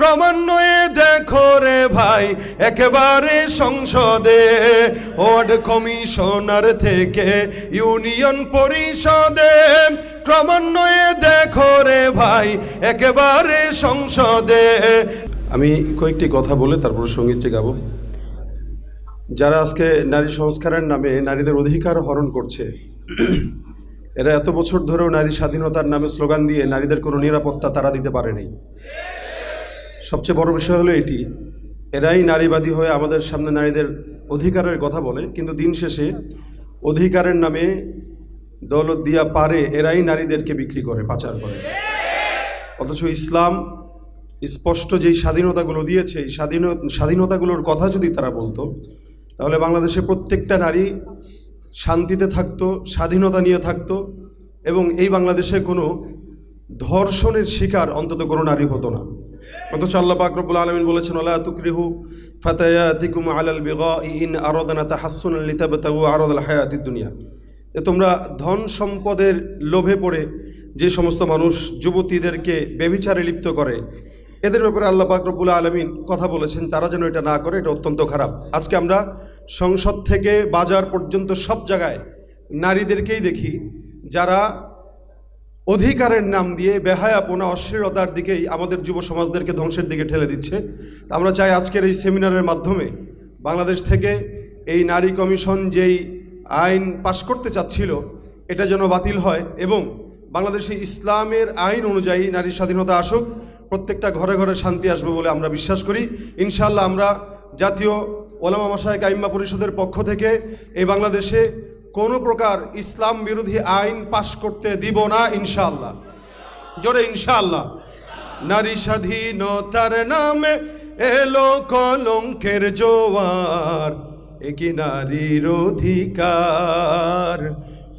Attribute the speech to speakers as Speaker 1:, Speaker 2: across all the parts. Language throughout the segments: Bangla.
Speaker 1: ক্রমান্বয়ে দেখো রে ভাই, একেবারে সংসদে। ওয়ার্ড কমিশনার থেকে ইউনিয়ন পরিষদে ক্রমান্বয়ে দেখো রে ভাই, একেবারে সংসদে। আমি কয়েকটি কথা বলে তারপর সঙ্গীতটি গাবো যারা আজকে নারী সংস্কারের নামে নারীদের অধিকার হরণ করছে, এরা এত বছর ধরেও নারী স্বাধীনতার নামে স্লোগান দিয়ে নারীদের কোনো নিরাপত্তা তারা দিতে পারেনি। সবচেয়ে বড় বিষয় হলো এটি। এরাই নারীবাদী হয়ে আমাদের সামনে নারীদের অধিকারের কথা বলে, কিন্তু দিন শেষে অধিকারের নামে দৌলত দিয়া পারে এরাই নারীদেরকে বিক্রি করে, পাচার করে। অথচ ইসলাম স্পষ্ট যেই স্বাধীনতাগুলো দিয়েছে, এই স্বাধীন, স্বাধীনতাগুলোর কথা যদি তারা বলতো, তাহলে বাংলাদেশে প্রত্যেকটা নারী শান্তিতে থাকতো, স্বাধীনতা নিয়ে থাকতো, এবং এই বাংলাদেশে কোনো ধর্ষণের শিকার অন্তত কোনো নারী হতো না। অথচ আল্লাহ পাক রব্বুল আলমিন বলেছেন আল্লাহ তুকরিহু ফাতায়াতিকুম আলাল বিগা ইন আরাদানা তাহাসসুনান লিতাবতাগু আরাদাল হায়াতিদ দুনিয়া। যে তোমরা ধন সম্পদের লোভে পড়ে যে সমস্ত মানুষ যুবতীদেরকে বেবিচারে লিপ্ত করে, এদের ব্যাপারে আল্লাহ পাক রব্বুল আলমিন কথা বলেছেন, তারা যেন এটা না করে, এটা অত্যন্ত খারাপ। আজকে আমরা সংসদ থেকে বাজার পর্যন্ত সব জায়গায় নারীদেরকেই দেখি, যারা অধিকারের নাম দিয়ে বেহায়াপনা অশ্লীলতার দিকেই আমাদের যুব সমাজদেরকে ধ্বংসের দিকে ঠেলে দিচ্ছে। আমরা চাই আজকের এই সেমিনারের মাধ্যমে বাংলাদেশ থেকে এই নারী কমিশন যেই আইন পাশ করতে চাচ্ছিল, এটা যেন বাতিল হয় এবং বাংলাদেশে ইসলামের আইন অনুযায়ী নারী স্বাধীনতা আসুক, প্রত্যেকটা ঘরে ঘরে শান্তি আসবে বলে আমরা বিশ্বাস করি। ইনশাআল্লাহ আমরা জাতীয় ওলামা মাসায়ক আইম্মা পরিষদের পক্ষ থেকে এই বাংলাদেশে কোনো প্রকার ইসলাম বিরোধী আইন পাশ করতে দিব না ইনশাল্লাহ জোরে ইনশাল্লাহ নারী স্বাধীনতার নামে এলো কলঙ্কের জোয়ার, একই নারীর অধিকার।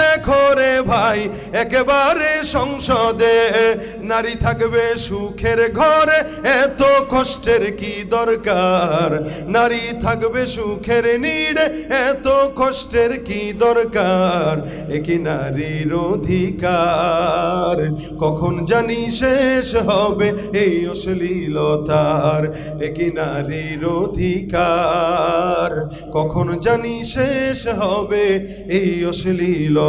Speaker 1: দেখো রে ভাই, একেবারে সংসদে। নারী থাকবে সুখের ঘরে, এত কষ্টের কি দরকার? নারী থাকবে সুখের নিড়ে, এত কষ্টের কি দরকার? একই নারীর অধিকার, কখন জানি শেষ হবে এই অশ্লীলতার। একই নারীর অধিকার, কখন জানি শেষ হবে এই অশ্লীলতার।